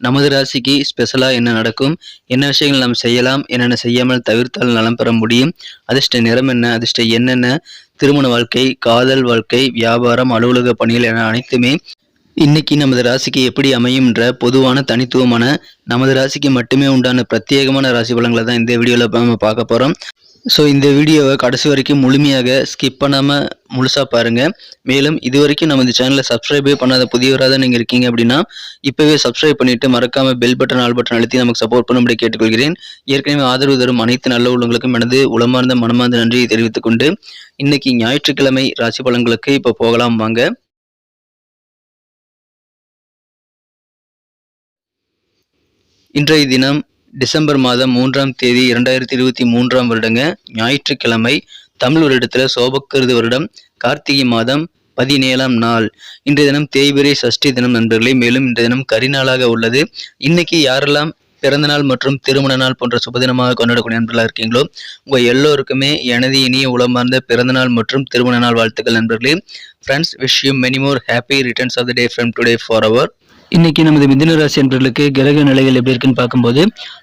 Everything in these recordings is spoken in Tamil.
நமது ராசிக்கு ஸ்பெஷலாக என்ன நடக்கும்? என்ன விஷயங்கள் நாம் செய்யலாம்? என்னென்ன செய்யாமல் தவிர்த்தால் நலம் பெற முடியும்? அதிர்ஷ்ட நிறம் என்ன? அதிர்ஷ்ட என்னென்ன திருமண வாழ்க்கை காதல் வாழ்க்கை வியாபாரம் அலுவலக பணிகள் என அனைத்துமே இன்னைக்கு நமது ராசிக்கு எப்படி அமையும்ன்ற பொதுவான தனித்துவமான நமது ராசிக்கு மட்டுமே உண்டான பிரத்யேகமான ராசி பலன்களை தான் இந்த வீடியோவில் நம்ம பார்க்க போகிறோம் ஸோ இந்த வீடியோவை கடைசி வரைக்கும் முழுமையாக ஸ்கிப் பண்ணாமல் முழுசாக பாருங்கள் மேலும் இது வரைக்கும் நம்ம இந்த சேனலை சப்ஸ்கிரைபே பண்ணாத புதியவராக தான் நீங்கள் இருக்கீங்க அப்படின்னா இப்போவே சப்ஸ்கிரைப் பண்ணிவிட்டு மறக்காமல் பெல் பட்டன் ஆல் பட்டன் அழுத்தி நமக்கு சப்போர்ட் பண்ணும்படி கேட்டுக்கொள்கிறேன். ஏற்கனவே ஆதரவு தரும் அனைத்து நல்ல உள்ளங்களுக்கும் எனது உளமார்ந்த மனமார்ந்த நன்றியை தெரிவித்துக் கொண்டு இன்றைக்கி ஞாயிற்றுக்கிழமை ராசி பலன்களுக்கு இப்போ போகலாம் வாங்க. இன்றைய தினம் டிசம்பர் மாதம் மூன்றாம் தேதி இரண்டாயிரத்தி இருபத்தி மூன்றாம் வருடங்க ஞாயிற்றுக்கிழமை தமிழ் வருடத்தில் சோபக்கிருது வருடம் கார்த்திகை மாதம் பதினேழாம் நாள். இன்றைய தினம் தேய்பிரை சஷ்டி தினம் நண்பர்களே மேலும் இன்றைய தினம் கரிநாளாக உள்ளது. இன்னைக்கு யாரெல்லாம் பிறந்த நாள் மற்றும் திருமண நாள் போன்ற சுபதினமாக கொண்டாடக்கூடிய நண்பர்களாக இருக்கீங்களோ உங்கள் எல்லோருக்குமே எனது இனிய உளமார்ந்த பிறந்தநாள் மற்றும் திருமண நாள் வாழ்த்துக்கள் நண்பர்களே. Friends wish you many more happy returns of the day from today for our இன்னைக்கு நமது மிதுன ராசி என்பர்களுக்கு கிரக நிலைகள் எப்படி இருக்குன்னு பார்க்கும்போது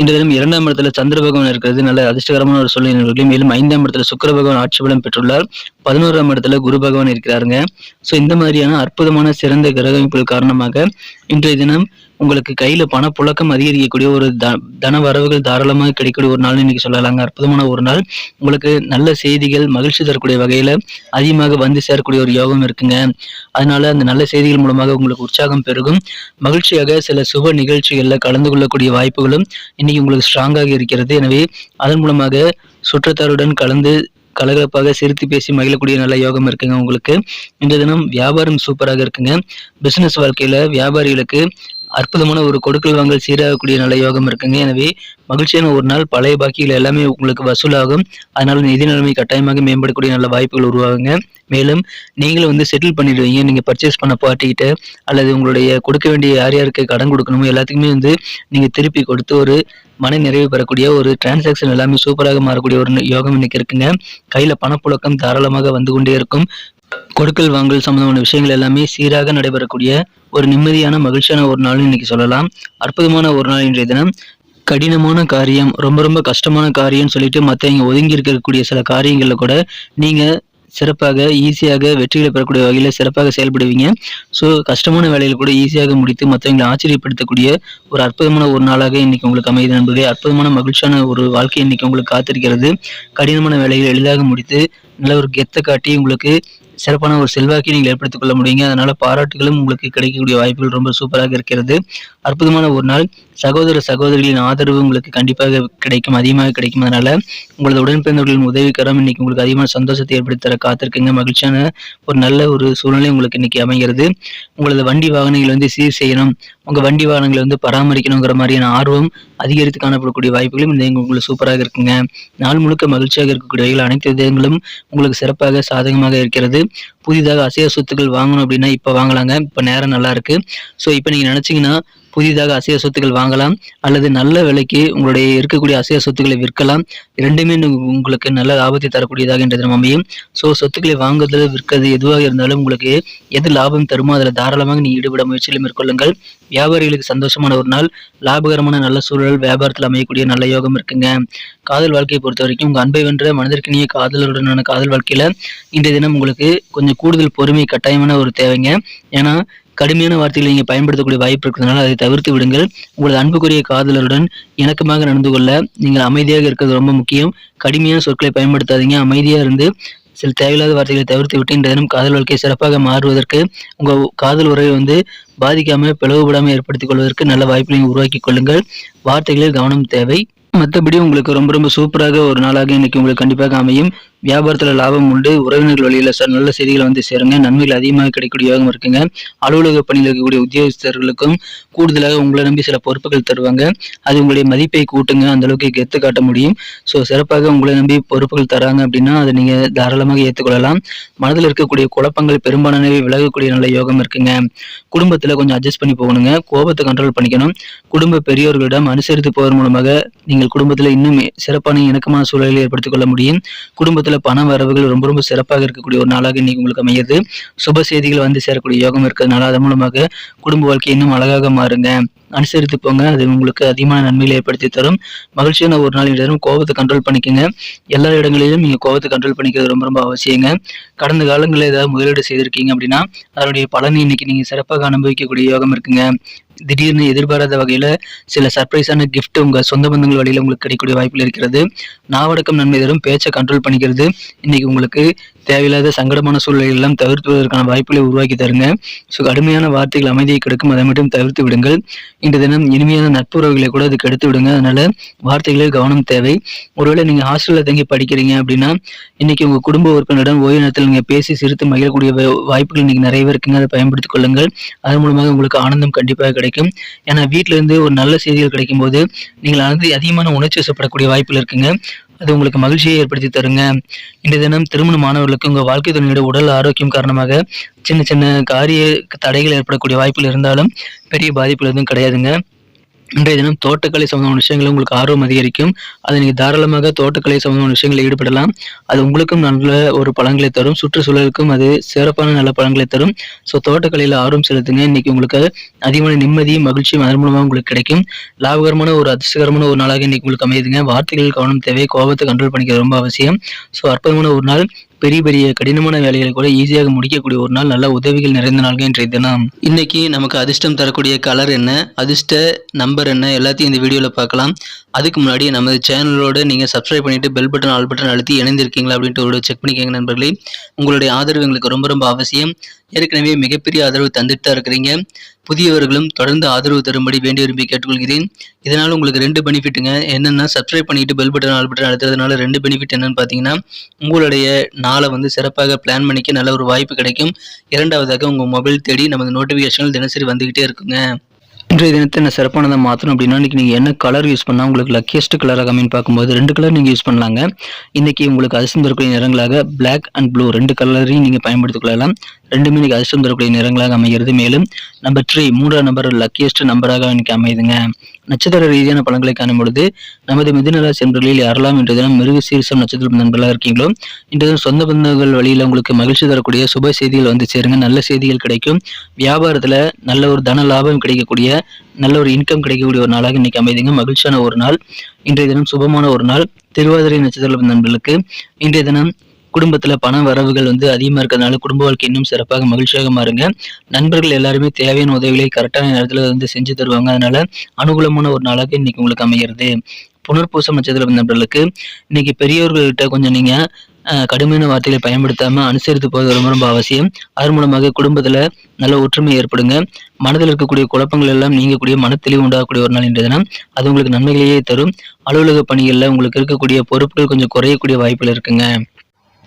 இந்த தினம் இரண்டாம் இடத்துல சந்திர பகவான் இருக்கிறது. நல்ல அதிர்ஷ்டகரமான ஒரு சூழ்நிலை மேலும் ஐந்தாம் இடத்துல சுக்கர பகவான் ஆட்சி பலம் பெற்றுள்ளார். பதினோராம் இடத்துல குரு பகவான் இருக்கிறாருங்க. ஸோ இந்த மாதிரியான அற்புதமான சிறந்த கிரக அமைப்புகள் காரணமாக இன்றைய தினம் உங்களுக்கு கையில பணப்புழக்கம் அதிகரிக்கக்கூடிய ஒரு த தன வரவுகள் தாராளமாக கிடைக்கக்கூடிய ஒரு நாள் இன்னைக்கு சொல்லலாங்க. அற்புதமான ஒரு நாள். உங்களுக்கு நல்ல செய்திகள் மகிழ்ச்சி தரக்கூடிய வகையில அதிகமாக வந்து சேரக்கூடிய ஒரு யோகம் இருக்குங்க. அதனால அந்த நல்ல செய்திகள் மூலமாக உங்களுக்கு உற்சாகம் பெருகும். மகிழ்ச்சியாக சில சுப நிகழ்ச்சிகளில் கலந்து கொள்ளக்கூடிய வாய்ப்புகளும் இன்னைக்கு உங்களுக்கு ஸ்ட்ராங்காக இருக்கிறது. எனவே அதன் மூலமாக சுற்றத்தாருடன் கலந்து கலகலப்பாக சிரித்து பேசி மகிழக்கூடிய நல்ல யோகம் இருக்குங்க உங்களுக்கு. இந்த தினம் வியாபாரம் சூப்பராக இருக்குங்க. பிசினஸ் வாழ்க்கையில வியாபாரிகளுக்கு அற்புதமான ஒரு கொடுக்கல் வாங்கல் சீராகக்கூடிய நல்ல யோகம் இருக்குங்க. எனவே மகிழ்ச்சியான ஒரு நாள் பழைய பாக்கிகள் எல்லாமே உங்களுக்கு வசூலாகும். அதனால நிதி நிலைமை கட்டாயமாக மேம்படக்கூடிய நல்ல வாய்ப்புகள் உருவாகுங்க. மேலும் நீங்களும் வந்து செட்டில் பண்ணிடுவீங்க. நீங்க பர்ச்சேஸ் பண்ண பாட்டிக்கிட்ட அல்லது உங்களுடைய கொடுக்க வேண்டிய யார் யாருக்கு கடன் கொடுக்கணுமோ எல்லாத்துக்குமே வந்து நீங்க திருப்பி கொடுத்து ஒரு மன நிறைவு பெறக்கூடிய ஒரு டிரான்சாக்ஷன் எல்லாமே சூப்பராக மாறக்கூடிய ஒரு யோகம் இன்னைக்கு இருக்குங்க. கையில பணப்புழக்கம் தாராளமாக வந்து கொண்டே இருக்கும். கொடுக்கல் வாங்கல் சம்பந்தமான விஷயங்கள் எல்லாமே சீராக நடைபெறக்கூடிய ஒரு நிம்மதியான மகிழ்ச்சியான ஒரு நாள் இன்னைக்கு சொல்லலாம். அற்புதமான ஒரு நாள் இன்றைய தினம். கடினமான காரியம் ரொம்ப ரொம்ப கஷ்டமான காரியம்னு சொல்லிட்டு மற்றவங்க ஒதுங்கி இருக்கக்கூடிய சில காரியங்களில் கூட நீங்க சிறப்பாக ஈஸியாக வெற்றிகளை பெறக்கூடிய வகையில் சிறப்பாக செயல்படுவீங்க. ஸோ கஷ்டமான வேலையில் கூட ஈஸியாக முடித்து மற்றவங்களை ஆச்சரியப்படுத்தக்கூடிய ஒரு அற்புதமான ஒரு நாளாக இன்னைக்கு உங்களுக்கு அமையுது நண்பர்களே. அற்புதமான மகிழ்ச்சியான ஒரு வாழ்க்கை இன்னைக்கு உங்களுக்கு காத்திருக்கிறது. கடினமான வேலைகளை எளிதாக முடித்து நல்ல ஒரு கெத்தை காட்டி உங்களுக்கு சிறப்பான ஒரு செல்வாக்கை நீங்கள் ஏற்படுத்திக் கொள்ள முடியுங்க. அதனால பாராட்டுகளும் உங்களுக்கு கிடைக்கக்கூடிய வாய்ப்புகள் ரொம்ப சூப்பராக இருக்கிறது. அற்புதமான ஒரு நாள். சகோதர சகோதரிகளின் ஆதரவு உங்களுக்கு கண்டிப்பாக கிடைக்கும் அதிகமாக கிடைக்கும். அதனால உங்களது உடன்பிறந்தவர்களின் உதவிக்கரம் இன்னைக்கு உங்களுக்கு அதிகமான சந்தோஷத்தை ஏற்படுத்தி தர காத்திருக்குங்க. மகிழ்ச்சியான ஒரு நல்ல ஒரு சூழ்நிலை உங்களுக்கு இன்னைக்கு அமைகிறது. உங்களது வண்டி வாகனங்களை வந்து சீர் செய்யணும். உங்க வண்டி வாகனங்களை வந்து பராமரிக்கணுங்கிற மாதிரியான ஆர்வம் அதிகரித்து காணப்படக்கூடிய வாய்ப்புகளும் இந்த உங்களுக்கு சூப்பராக இருக்குங்க. நாள் முழுக்க மகிழ்ச்சியாக இருக்கக்கூடிய வகையில் அனைத்து விதங்களும் உங்களுக்கு சிறப்பாக சாதகமாக இருக்கிறது. புதிதாக அசைய சொத்துக்கள் வாங்கணும் அப்படின்னா இப்போ வாங்கலாங்க. இப்போ நேரம் நல்லா இருக்கு. ஸோ இப்போ நீங்கள் நினச்சிங்கன்னா புதிதாக அசைவ சொத்துக்கள் வாங்கலாம். அல்லது நல்ல விலைக்கு உங்களுடைய இருக்கக்கூடிய அசைவ சொத்துக்களை விற்கலாம். ரெண்டுமே உங்களுக்கு நல்ல லாபத்தை தரக்கூடியதாக என்ற தினம் அமையும். ஸோ சொத்துக்களை வாங்குறது விற்கிறது எதுவாக இருந்தாலும் உங்களுக்கு எது லாபம் தருமோ அதில் தாராளமாக நீ ஈடுபட முயற்சியில் மேற்கொள்ளுங்கள். வியாபாரிகளுக்கு சந்தோஷமான ஒரு நாள். லாபகரமான நல்ல சூழல் வியாபாரத்தில் அமையக்கூடிய நல்ல யோகம் இருக்குங்க. காதல் வாழ்க்கையை பொறுத்த வரைக்கும் உங்கள் அன்பை வென்ற மனதிற்கினிய காதலருடனான காதல் வாழ்க்கையில் இன்றைய தினம் உங்களுக்கு கொஞ்சம் கூடுதல் பொறுமை கட்டாயமான ஒரு தேவைங்க. ஏன்னா கடுமையான வார்த்தைகளை நீங்கள் பயன்படுத்தக்கூடிய வாய்ப்பு இருக்கிறதுனால அதை தவிர்த்து விடுங்கள். உங்களது அன்புக்குரிய காதலருடன் இணக்கமாக நடந்து கொள்ள நீங்கள் அமைதியாக இருக்கிறது ரொம்ப முக்கியம். கடுமையான சொற்களை பயன்படுத்தாதீங்க. அமைதியாக இருந்து சில தேவையில்லாத வார்த்தைகளை தவிர்த்து விட்டு இந்த தினம் காதல் வாழ்க்கை சிறப்பாக மாறுவதற்கு உங்கள் காதல் உறவை வந்து பாதிக்காமல் பிளவுபடாமல் ஏற்படுத்திக் கொள்வதற்கு நல்ல வாய்ப்புகளை உருவாக்கி கொள்ளுங்கள். வார்த்தைகளில் கவனம் தேவை. மற்றபடி உங்களுக்கு ரொம்ப ரொம்ப சூப்பராக ஒரு நாளாக இன்னைக்கு உங்களுக்கு கண்டிப்பாக அமையும். வியாபாரத்தில் லாபம் உண்டு. உறவினர்கள் வழியில் சார் நல்ல செய்திகளை வந்து சேருங்க. நன்மைகள் அதிகமாக கிடைக்கக்கூடிய யோகம் இருக்குங்க. அலுவலக பணியில் இருக்கக்கூடிய உத்தியோகஸ்தர்களுக்கும் கூடுதலாக உங்களை நம்பி சில பொறுப்புகள் தருவாங்க. அது உங்களுடைய மதிப்பை கூட்டுங்க. அந்த அளவுக்கு கெத்து காட்ட முடியும். ஸோ சிறப்பாக உங்களை நம்பி பொறுப்புகள் தராங்க அப்படின்னா அதை நீங்க தாராளமாக ஏற்றுக்கொள்ளலாம் மனதில் இருக்கக்கூடிய குழப்பங்கள் பெரும்பாலானவை விலகக்கூடிய நல்ல யோகம் இருக்குங்க. குடும்பத்தில் கொஞ்சம் அட்ஜஸ்ட் பண்ணி போகணுங்க. கோபத்தை கண்ட்ரோல் பண்ணிக்கணும். குடும்ப பெரியோர்களிடம் அனுசரித்து போவதன் மூலமாக நீங்கள் குடும்பத்தில் இன்னும் சிறப்பான இணக்கமான சூழலை ஏற்படுத்திக் கொள்ள முடியும். குடும்பத்தில் பண வரவுகள் ரொம்ப ரொம்ப சிறப்பாக இருக்கக்கூடிய ஒரு நாளாக இன்னைக்கு உங்களுக்கு அமையுது சுப செய்திகள் வந்து சேரக்கூடிய யோகம் இருக்கிறதுனால அதன் மூலமாக குடும்ப வாழ்க்கை இன்னும் அழகாக மாறுங்க. அனுசரித்து போங்க. அது உங்களுக்கு அதிகமான நன்மைகளை ஏற்படுத்தி தரும். மகிழ்ச்சியான ஒரு நாள் இடம் கோபத்தை கண்ட்ரோல் பண்ணிக்கோங்க. எல்லா இடங்களிலும் நீங்க கோபத்தை கண்ட்ரோல் பண்ணிக்கிறது ரொம்ப ரொம்ப அவசியங்க. கடந்த காலங்களில் ஏதாவது முதலீடு செய்திருக்கீங்க அப்படின்னா அதனுடைய பலனை இன்னைக்கு நீங்க சிறப்பாக அனுபவிக்கக்கூடிய யோகம் இருக்குங்க. திடீர்னு எதிர்பாராத வகையில சில சர்ப்ரைஸான கிஃப்ட் உங்க சொந்த பந்தங்கள் வழியில உங்களுக்கு கிடைக்கக்கூடிய வாய்ப்புகள் இருக்கிறது. நாவடக்கம் நன்மை தரும் பேச்சை கண்ட்ரோல் பண்ணிக்கிறது. இன்னைக்கு உங்களுக்கு தேவையில்லாத சங்கடமான சூழ்நிலைகள் எல்லாம் தவிர்த்துவதற்கான வாய்ப்புகளை உருவாக்கி தருங்க. ஸோ கடுமையான வார்த்தைகள் அமைதியை கெடுக்கும். அதை மட்டும் தவிர்த்து விடுங்கள். இன்று தினம் இனிமையான நட்புறவுகளை கூட அது கெடுத்து விடுங்க. அதனால வார்த்தைகளில் கவனம் தேவை. ஒருவேளை நீங்க ஹாஸ்டலில் தங்கி படிக்கிறீங்க அப்படின்னா இன்னைக்கு உங்கள் குடும்ப உறுப்பினரிடம் ஓய்வு நேரத்தில் நீங்கள் பேசி சிரித்து மகிழக்கூடிய வாய்ப்புகள் இன்னைக்கு நிறையவே இருக்குங்க. அதை பயன்படுத்திக் கொள்ளுங்கள். அதன் மூலமாக உங்களுக்கு ஆனந்தம் கண்டிப்பாக கிடைக்கும். ஏன்னா வீட்ல இருந்து ஒரு நல்ல செய்திகள் கிடைக்கும் போது நீங்கள் அதிகமான உணர்ச்சி வசப்படக்கூடிய வாய்ப்புகள் இருக்குங்க. அது உங்களுக்கு மகிழ்ச்சியை ஏற்படுத்தி தருங்க. இன்றைய தினம் திருமண மாணவர்களுக்கு உங்க வாழ்க்கை துணையோட உடல் ஆரோக்கியம் காரணமாக சின்ன சின்ன காரிய தடைகள் ஏற்படக்கூடிய வாய்ப்புகள் இருந்தாலும் பெரிய பாதிப்புகள் எதுவும் கிடையாதுங்க. இன்றைய தினம் தோட்டக்கலை சம்பந்தமான விஷயங்கள் உங்களுக்கு ஆர்வம் அதிகரிக்கும். அதை நீங்கள் தாராளமாக தோட்டக்கலை சம்பந்தமான விஷயங்களில் ஈடுபடலாம். அது உங்களுக்கும் நல்ல ஒரு பழங்களை தரும். சுற்றுச்சூழலுக்கும் அது சிறப்பான நல்ல பழங்களை தரும். ஸோ தோட்டக்கலையில் ஆர்வம் செலுத்துங்க. இன்னைக்கு உங்களுக்கு அதிகமான நிம்மதியும் மகிழ்ச்சியும் அதன் மூலமாக உங்களுக்கு கிடைக்கும். லாபகரமான ஒரு அதிர்ஷ்டகரமான ஒரு நாளாக இன்னைக்கு உங்களுக்கு அமையுதுங்க. வார்த்தைகள் கவனம் தேவை. கோபத்தை கண்ட்ரோல் பண்ணிக்கிறது ரொம்ப அவசியம். ஸோ அற்புதமான ஒரு நாள். பெரிய பெரிய கடினமான வேலைகளை கூட ஈஸியாக முடிக்கக்கூடிய ஒரு நாள் நல்ல உதவிகள் நிறைந்த நாள்கள் இன்றைய தினம். இன்னைக்கு நமக்கு அதிர்ஷ்டம் தரக்கூடிய கலர் என்ன அதிர்ஷ்ட நம்பர் என்ன எல்லாத்தையும் இந்த வீடியோவில் பார்க்கலாம். அதுக்கு முன்னாடி நமது சேனலோட நீங்கள் சப்ஸ்கிரைப் பண்ணிட்டு பெல் பட்டன் ஆல் பட்டன் அழுத்தி இணைந்திருக்கீங்களா அப்படின்ட்டு ஒரு செக் பண்ணிக்கோங்க நண்பர்களே. உங்களுடைய ஆதரவு எங்களுக்கு ரொம்ப ரொம்ப அவசியம். ஏற்கனவே மிகப்பெரிய ஆதரவு தந்துட்டு தான் இருக்கிறீங்க. புதியவர்களும் தொடர்ந்து ஆதரவு தரும்படி வேண்டி விரும்பி கேட்டுக்கொள்கிறேன். இதனால் உங்களுக்கு ரெண்டு பெனிஃபிட்டுங்க. என்னென்னா சப்ஸ்கிரைப் பண்ணிட்டு பெல் பட்டன் ஆல் பட்டன் அழுத்துறதுனால ரெண்டு பெனிஃபிட் என்னன்னு பார்த்தீங்கன்னா உங்களுடைய நாளை வந்து சிறப்பாக பிளான் பண்ணிக்க நல்ல ஒரு வாய்ப்பு கிடைக்கும். இரண்டாவதாக உங்கள் மொபைல் தேடி நமது நோட்டிஃபிகேஷன்கள் தினசரி வந்துக்கிட்டே இருக்குங்க. இன்றைய தினத்தை என்ன சிறப்பானதை மாற்றணும் அப்படின்னா இன்றைக்கி நீங்கள் என்ன கலர் யூஸ் பண்ணால் உங்களுக்கு லக்கியஸ்ட் கலராக அமைன்னு பார்க்கும்போது ரெண்டு கலர் நீங்கள் யூஸ் பண்ணலாங்க. இன்றைக்கி உங்களுக்கு அதிர்ஷ்டம் தரக்கூடிய நிறங்களாக பிளாக் அண்ட் ப்ளூ ரெண்டு கலரையும் நீங்கள் பயன்படுத்திக் கொள்ளலாம். ரெண்டுமே இன்னைக்கு அதிர்ஷ்டம் தரக்கூடிய நிறங்களாக அமைகிறது. மேலும் நம்பர் த்ரீ மூன்றாம் நம்பர் லக்கியஸ்ட் நம்பராக இன்னைக்கு அமையுதுங்க நட்சத்திர ரீதியான பலன்களை காணும் பொழுது நமது மிதுனராசி என்பர்களில் யாரெல்லாம் இன்று தினம் மிருக சீரிசம் நட்சத்திரம் நண்பர்களாக இருக்கீங்களோ இன்றைய தினம் சொந்த பந்தங்கள் வழியில் உங்களுக்கு மகிழ்ச்சி தரக்கூடிய சுப செய்திகள் வந்து சேருங்க. நல்ல செய்திகள் கிடைக்கும். வியாபாரத்தில் நல்ல ஒரு தன லாபம் கிடைக்கக்கூடிய நல்ல ஒரு இன்கம் கிடைக்கக்கூடிய ஒரு நாளாக இன்னைக்கு அமைதுங்க. மகிழ்ச்சியான ஒரு நாள். இன்றைய தினம் சுபமான ஒரு நாள். திருவாதிரை நட்சத்திர நண்பர்களுக்கு இன்றைய தினம் குடும்பத்தில் பண வரவுகள் வந்து அதிகமாக இருக்கிறதுனால குடும்ப வாழ்க்கை இன்னும் சிறப்பாக மகிழ்ச்சியாக மாறுங்க. நண்பர்கள் எல்லாருமே தேவையான உதவிகளை கரெக்டான நேரத்தில் வந்து செஞ்சு தருவாங்க. அதனால அனுகூலமான ஒரு நாளாக இன்னைக்கு உங்களுக்கு அமைகிறது. புனர்பூசம் நட்சத்திரம் நண்பர்களுக்கு இன்னைக்கு பெரியவர்கள்கிட்ட கொஞ்சம் நீங்கள் கடுமையான வார்த்தைகளை பயன்படுத்தாமல் அனுசரித்து போவது ரொம்ப ரொம்ப அவசியம். அதன் மூலமாக குடும்பத்தில் நல்ல ஒற்றுமை ஏற்படுங்க. மனதில் இருக்கக்கூடிய குழப்பங்கள் எல்லாம் நீங்கக்கூடிய மனத்தெளிவு உண்டாகக்கூடிய ஒரு நாள் இன்றைய தினம். அது உங்களுக்கு நன்மைகளையே தரும். அலுவலக பணிகளில் உங்களுக்கு இருக்கக்கூடிய பொறுப்புகள் கொஞ்சம் குறையக்கூடிய வாய்ப்புகள் இருக்குங்க.